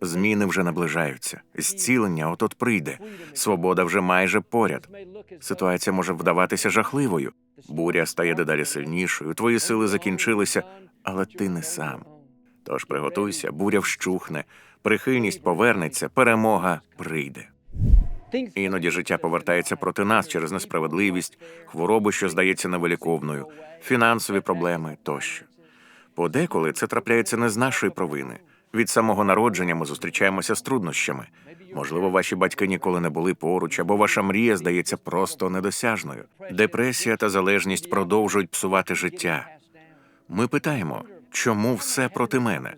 Зміни вже наближаються, зцілення от-от прийде, свобода вже майже поряд. Ситуація може вдаватися жахливою. Буря стає дедалі сильнішою, твої сили закінчилися, але ти не сам. Тож приготуйся, буря вщухне, прихильність повернеться, перемога прийде. Іноді життя повертається проти нас через несправедливість, хворобу, що здається невиліковною, фінансові проблеми тощо. Подеколи це трапляється не з нашої провини. Від самого народження ми зустрічаємося з труднощами. Можливо, ваші батьки ніколи не були поруч, або ваша мрія здається просто недосяжною. Депресія та залежність продовжують псувати життя. Ми питаємо, чому все проти мене?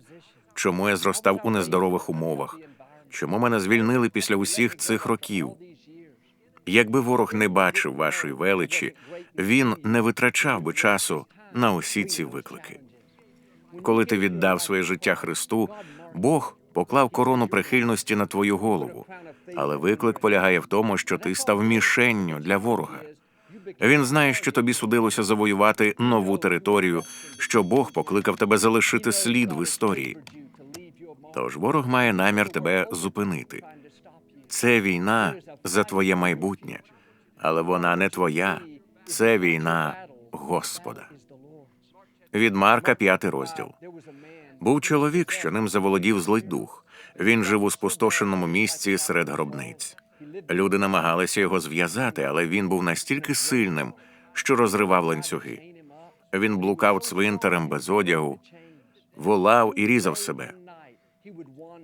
Чому я зростав у нездорових умовах? Чому мене звільнили після усіх цих років? Якби ворог не бачив вашої величі, він не витрачав би часу на усі ці виклики. Коли ти віддав своє життя Христу, Бог поклав корону прихильності на твою голову, але виклик полягає в тому, що ти став мішенню для ворога. Він знає, що тобі судилося завоювати нову територію, що Бог покликав тебе залишити слід в історії. Тож ворог має намір тебе зупинити. Це війна за твоє майбутнє, але вона не твоя. Це війна Господа. Від Марка, п'ятий розділ. Був чоловік, що ним заволодів злий дух. Він жив у спустошеному місці серед гробниць. Люди намагалися його зв'язати, але він був настільки сильним, що розривав ланцюги. Він блукав цвинтарем без одягу, волав і різав себе.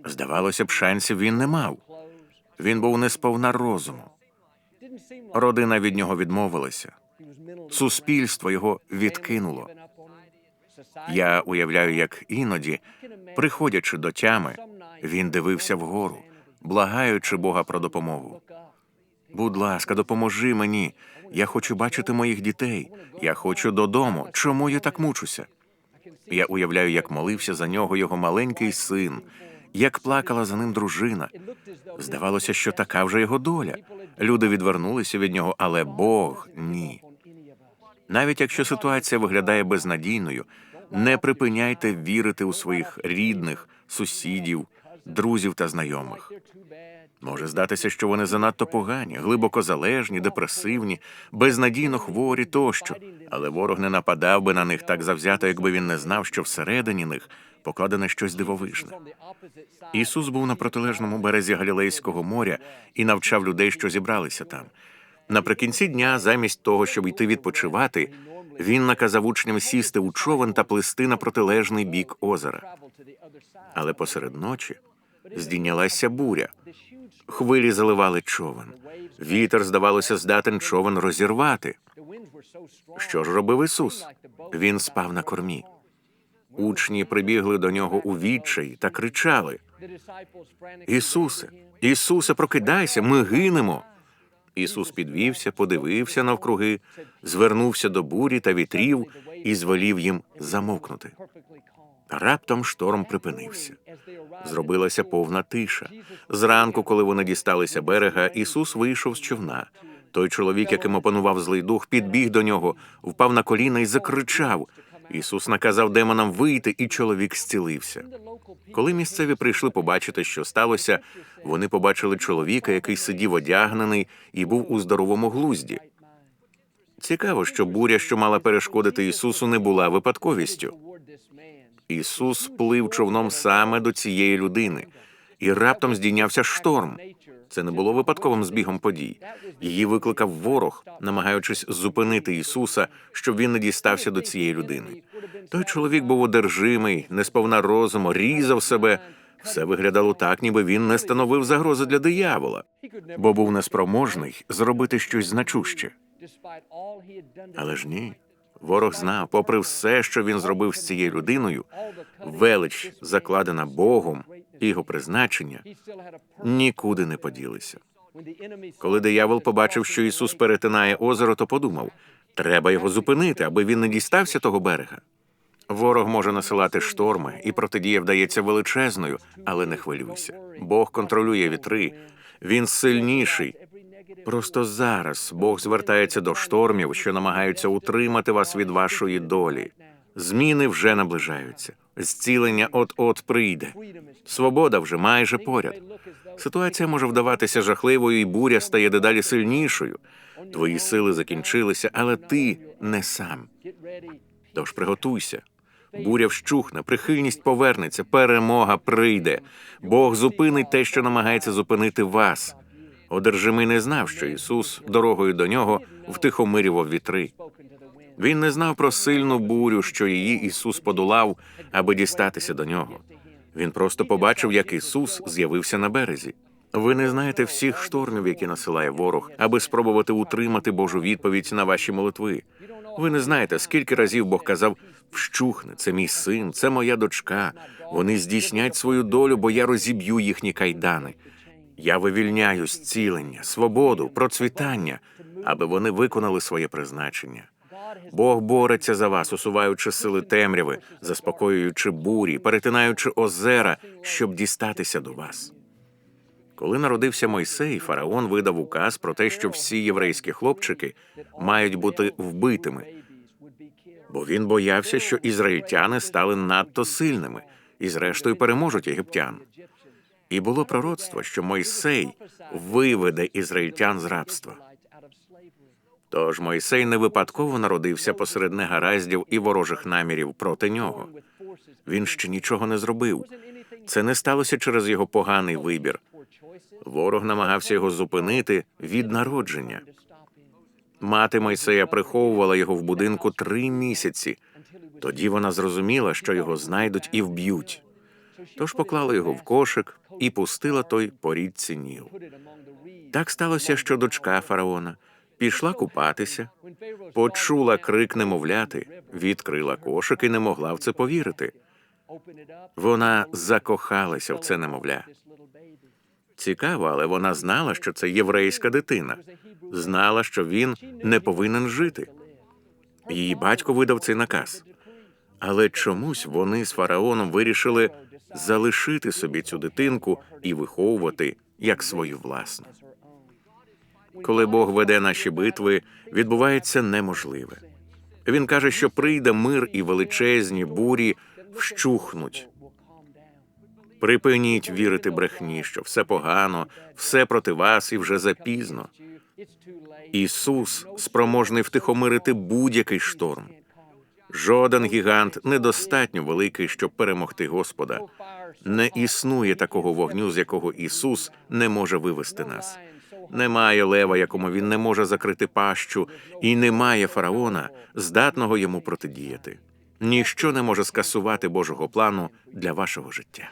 Здавалося б, шансів він не мав. Він був не сповна розуму. Родина від нього відмовилася. Суспільство його відкинуло. Я уявляю, як іноді, приходячи до тями, він дивився вгору, благаючи Бога про допомогу. Будь ласка, допоможи мені. Я хочу бачити моїх дітей. Я хочу додому. Чому я так мучуся? Я уявляю, як молився за нього його маленький син, як плакала за ним дружина. Здавалося, що така вже його доля. Люди відвернулися від нього, але Бог ні. Навіть якщо ситуація виглядає безнадійною, не припиняйте вірити у своїх рідних, сусідів, друзів та знайомих. Може здатися, що вони занадто погані, глибоко залежні, депресивні, безнадійно хворі тощо, але ворог не нападав би на них так завзято, якби він не знав, що всередині них покладене щось дивовижне. Ісус був на протилежному березі Галілейського моря і навчав людей, що зібралися там. Наприкінці дня, замість того, щоб йти відпочивати, він наказав учням сісти у човен та плисти на протилежний бік озера. Але посеред ночі здійнялася буря. Хвилі заливали човен. Вітер, здавалося, здатен човен розірвати. Що ж робив Ісус? Він спав на кормі. Учні прибігли до нього у відчаї та кричали: Ісусе, Ісусе, прокидайся, ми гинемо. Ісус підвівся, подивився навкруги, звернувся до бурі та вітрів і звелів їм замовкнути. Раптом шторм припинився. Зробилася повна тиша. Зранку, коли вони дісталися берега, Ісус вийшов з човна. Той чоловік, яким опанував злий дух, підбіг до нього, впав на коліна і закричав. Ісус наказав демонам вийти, і чоловік зцілився. Коли місцеві прийшли побачити, що сталося, вони побачили чоловіка, який сидів одягнений і був у здоровому глузді. Цікаво, що буря, що мала перешкодити Ісусу, не була випадковістю. Ісус плив човном саме до цієї людини, і раптом здійнявся шторм. Це не було випадковим збігом подій. Її викликав ворог, намагаючись зупинити Ісуса, щоб він не дістався до цієї людини. Той чоловік був одержимий, не сповна розуму, різав себе. Все виглядало так, ніби він не становив загрози для диявола, бо був неспроможний зробити щось значуще. Але ж ні. Ворог знав, попри все, що він зробив з цією людиною, велич, закладена Богом, його призначення нікуди не поділися. Коли диявол побачив, що Ісус перетинає озеро, то подумав: треба його зупинити, аби він не дістався того берега. Ворог може насилати шторми, і протидія вдається величезною, але не хвилюйся. Бог контролює вітри, він сильніший. Просто зараз Бог звертається до штормів, що намагаються утримати вас від вашої долі. Зміни вже наближаються. Зцілення от-от прийде. Свобода вже майже поряд. Ситуація може вдаватися жахливою, і буря стає дедалі сильнішою. Твої сили закінчилися, але ти не сам. Тож приготуйся. Буря вщухне, прихильність повернеться, перемога прийде. Бог зупинить те, що намагається зупинити вас. Одержимий не знав, що Ісус дорогою до нього втихомирював вітри. Він не знав про сильну бурю, що її Ісус подолав, аби дістатися до нього. Він просто побачив, як Ісус з'явився на березі. Ви не знаєте всіх штормів, які насилає ворог, аби спробувати утримати Божу відповідь на ваші молитви. Ви не знаєте, скільки разів Бог казав: вщухне, це мій син, це моя дочка. Вони здійснять свою долю, бо я розіб'ю їхні кайдани. Я вивільняю зцілення, свободу, процвітання, аби вони виконали своє призначення. Бог бореться за вас, усуваючи сили темряви, заспокоюючи бурі, перетинаючи озера, щоб дістатися до вас. Коли народився Мойсей, фараон видав указ про те, що всі єврейські хлопчики мають бути вбитими, бо він боявся, що ізраїльтяни стали надто сильними і, зрештою, переможуть єгиптян. І було пророцтво, що Мойсей виведе ізраїльтян з рабства. Тож Мойсей не випадково народився посеред негараздів і ворожих намірів проти нього. Він ще нічого не зробив. Це не сталося через його поганий вибір. Ворог намагався його зупинити від народження. Мати Мойсея приховувала його в будинку три місяці. Тоді вона зрозуміла, що його знайдуть і вб'ють. Тож поклала його в кошик і пустила той по річці Ніл. Так сталося, що дочка фараона пішла купатися, почула крик немовляти, відкрила кошик і не могла в це повірити. Вона закохалася в це немовля. Цікаво, але вона знала, що це єврейська дитина, знала, що він не повинен жити. Її батько видав цей наказ. Але чомусь вони з фараоном вирішили залишити собі цю дитинку і виховувати як свою власну. Коли Бог веде наші битви, відбувається неможливе. Він каже, що прийде мир і величезні бурі вщухнуть. Припиніть вірити брехні, що все погано, все проти вас і вже запізно. Ісус спроможний втихомирити будь-який шторм. Жоден гігант недостатньо великий, щоб перемогти Господа. Не існує такого вогню, з якого Ісус не може вивести нас. Немає лева, якому він не може закрити пащу, і немає фараона, здатного йому протидіяти. Ніщо не може скасувати Божого плану для вашого життя.